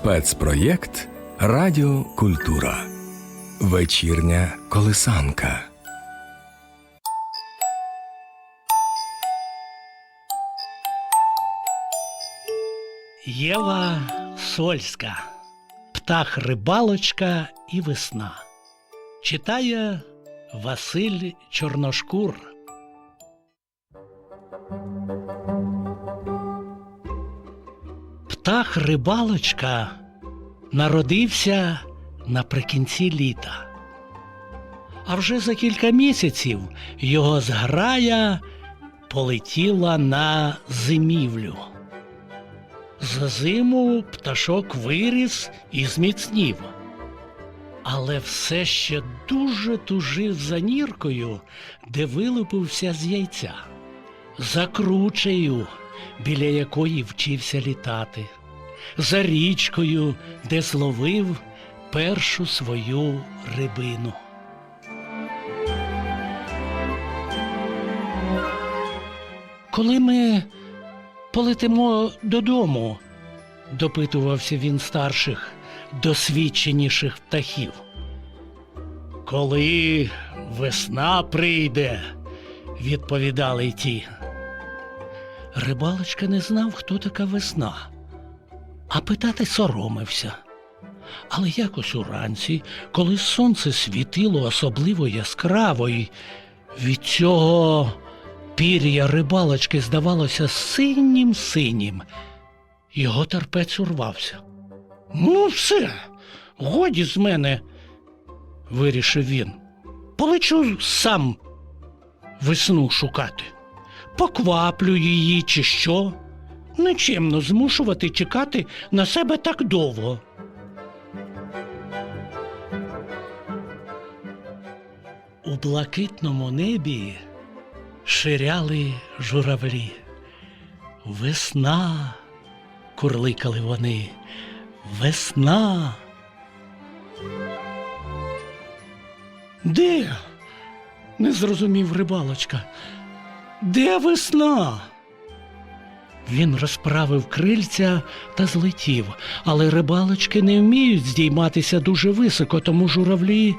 Спецпроєкт Радіо Культура. Вечірня колисанка. Єва Сольська, Птах рибалочка і весна. Читає Василь Чорношкур. Птах рибалочка народився наприкінці літа. А вже за кілька місяців його зграя полетіла на зимівлю. За зиму пташок виріс і зміцнів. Але все ще дуже тужив за ніркою, де вилупився з яйця, за кручею, біля якої вчився літати, за річкою, де зловив першу свою рибину. Коли ми полетимо додому, допитувався він старших, досвідченіших птахів. Коли весна прийде, відповідали ті. Рибалочка не знав, хто така весна, а питати соромився. Але якось уранці, коли сонце світило особливо яскраво, і від цього пір'я рибалочки здавалося синім синім. Його терпець урвався. Ну, все, годі з мене, вирішив він. Полечу сам весну шукати. Покваплю її, чи що. Нечемно змушувати чекати на себе так довго. У блакитному небі ширяли журавлі. Весна, курликали вони. Весна. Де? не зрозумів рибалочка. Де весна? Він розправив крильця та злетів, але рибалочки не вміють здійматися дуже високо, тому журавлі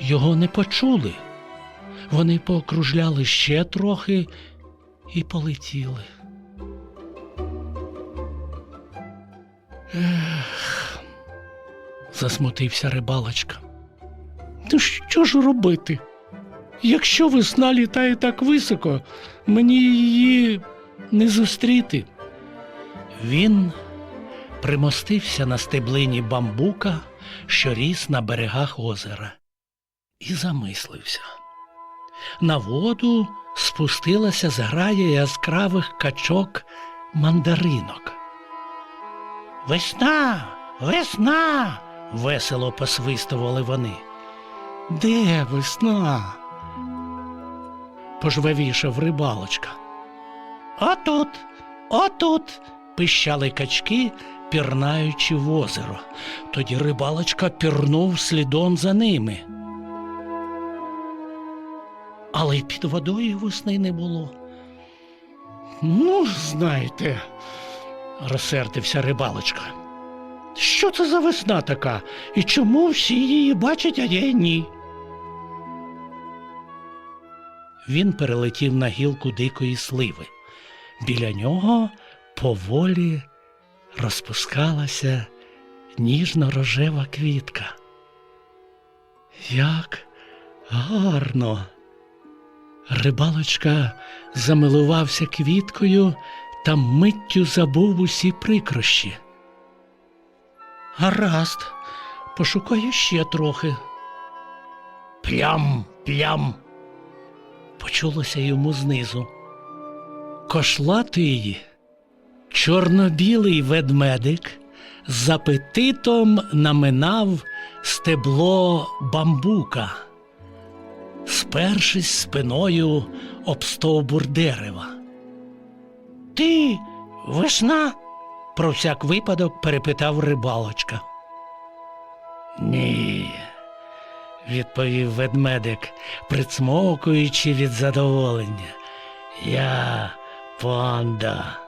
його не почули. Вони покружляли ще трохи і полетіли. Ех, засмутився рибалочка. Ну що ж робити? Якщо весна літає так високо, мені її не зустріти. Він примостився на стеблині бамбука, що ріс на берегах озера, і замислився. На воду спустилася зграя яскравих качок мандаринок. Весна, весна. весело посвистували вони. Де весна? пожвавішав рибалочка. Отут, отут. пищали качки, пірнаючи в озеро. Тоді рибалочка пірнув слідом за ними. Але й під водою весни не було. Ну, знаєте, розсердився рибалочка. Що це за весна така? І чому всі її бачать, а я ні? Він перелетів на гілку дикої сливи. Біля нього поволі розпускалася ніжно-рожева квітка. Як гарно! Рибалочка замилувався квіткою та миттю забув усі прикрощі. Гаразд, пошукаю ще трохи. Плям, плям. Почулося йому знизу. Кошлатий, чорно-білий ведмедик з апетитом наминав стебло бамбука, спершись спиною об стовбур дерева. Ти весна? про всяк випадок перепитав рибалочка. Ні, відповів ведмедик, прицмокуючи від задоволення. Я панда.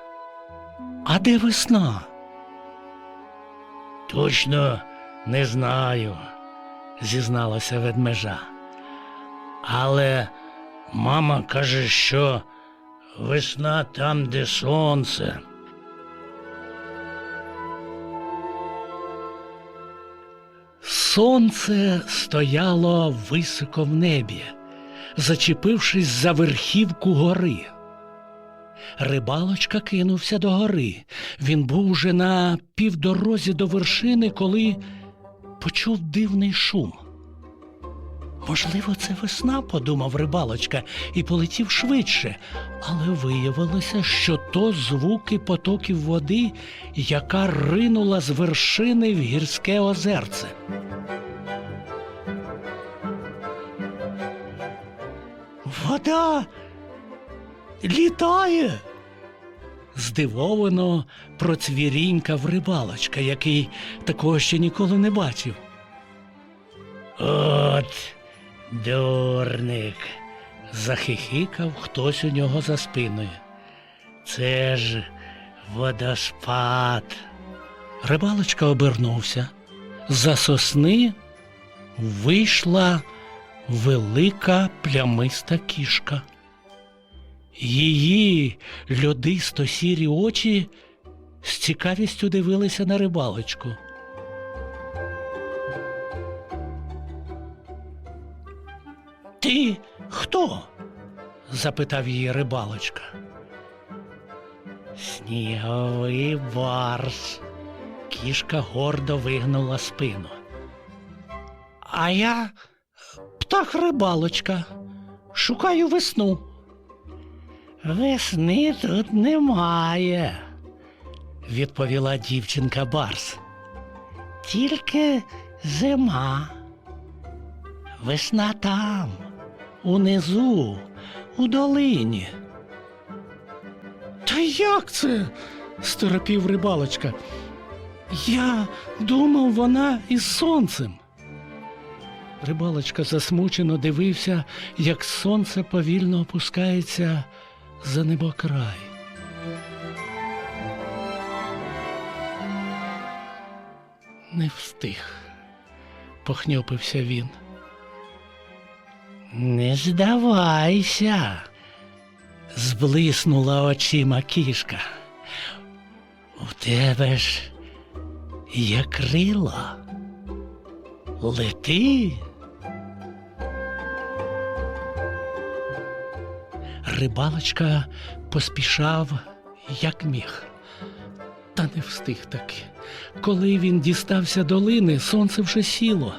А де весна? Точно не знаю, зізналася ведмежа. Але мама каже, що весна там, де сонце. Сонце стояло високо в небі, зачепившись за верхівку гори. Рибалочка кинувся до гори. Він був уже на півдорозі до вершини, коли почув дивний шум. Можливо, це весна, подумав рибалочка, і полетів швидше, але виявилося, що то звуки потоків води, яка ринула з вершини в гірське озерце. Вода літає. Здивовано процвірінькав рибалочка, який такого ще ніколи не бачив. От, дурник, захихикав хтось у нього за спиною. Це ж водоспад. Рибалочка обернувся. За сосни вийшла велика плямиста кішка. Її льодисто сірі очі з цікавістю дивилися на рибалочку. Ти хто? запитав її рибалочка. Сніговий барс. Кішка гордо вигнула спину. А я птах рибалочка. Шукаю весну. Весни тут немає, відповіла дівчинка Барс. Тільки зима. Весна там, унизу, у долині. Та як це? сторопів рибалочка. Я думав, вона із сонцем. Рибалочка засмучено дивився, як сонце повільно опускається за небокрай. Не встиг, похньопився він. Не здавайся, зблиснула очима кішка. У тебе ж є крила. Лети. Рибалочка поспішав, як міг. Та не встиг таки. Коли він дістався долини, сонце вже сіло.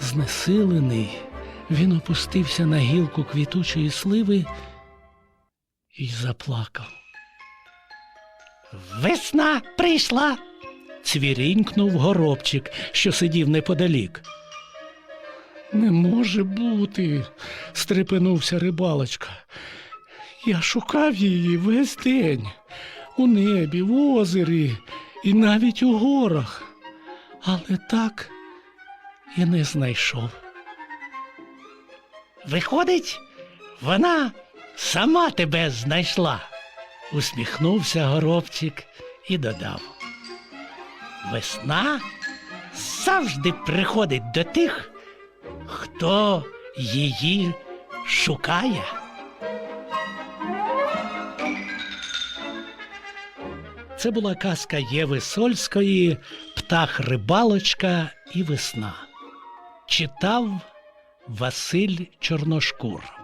Знесилений, він опустився на гілку квітучої сливи і заплакав. Весна прийшла. цвірінькнув горобчик, що сидів неподалік. Не може бути, стрепенувся рибалочка. Я шукав її весь день у небі, в озері і навіть у горах, але так і не знайшов. Виходить, вона сама тебе знайшла, усміхнувся горобчик і додав. Весна завжди приходить до тих, хто її шукає. Це була казка Єви Сольської Птах рибалочка і весна. Читав Василь Чорношкур.